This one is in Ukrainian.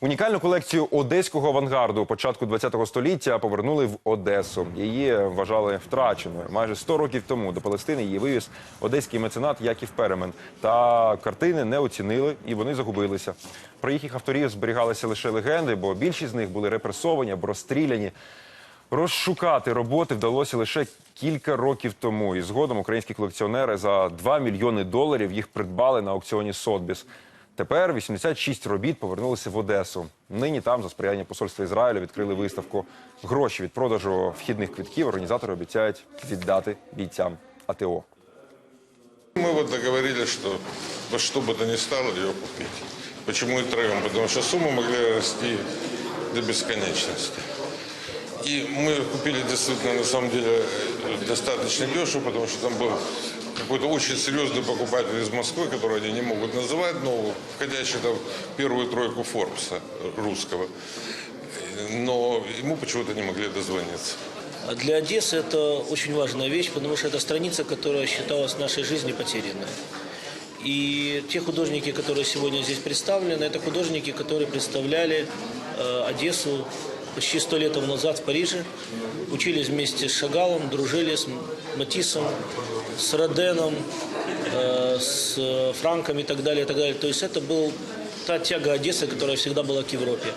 Унікальну колекцію одеського авангарду початку ХХ століття повернули в Одесу. Її вважали втраченою. Майже 100 років тому до Палестини її вивіз одеський меценат Яків Перемен. Та картини не оцінили і вони загубилися. Про їхніх авторів зберігалися лише легенди, бо більшість з них були репресовані або розстріляні. Розшукати роботи вдалося лише кілька років тому. І згодом українські колекціонери за 2 мільйони доларів їх придбали на аукціоні Сотбіс. Тепер 86 робіт повернулися в Одесу. Нині там, за сприяння посольства Ізраїлю, відкрили виставку. Гроші від продажу вхідних квитків організатори обіцяють віддати бійцям АТО. Мы вот договорились, что во что бы то ни стало ее купить. Почему и троем? Потому что суммы могли расти до бесконечности. И мы купили действительно, на самом деле, э, достаточно дешево, потому что там был Какой-то очень серьезный покупатель из Москвы, который они не могут называть, но входящий там в первую тройку Форбса русского. Но ему почему-то не могли дозвониться. А Для Одессы это очень важная вещь, потому что это страница, которая считалась нашей жизни потерянной. И те художники, которые сегодня здесь представлены, это художники, которые представляли э, Одессу почти сто лет тому назад в Париже, учились вместе с Шагалом, дружили с Матиссом, с Роденом, э, с Франком и так далее, и так далее. То есть это был та тяга Одессы, которая всегда была к Европе.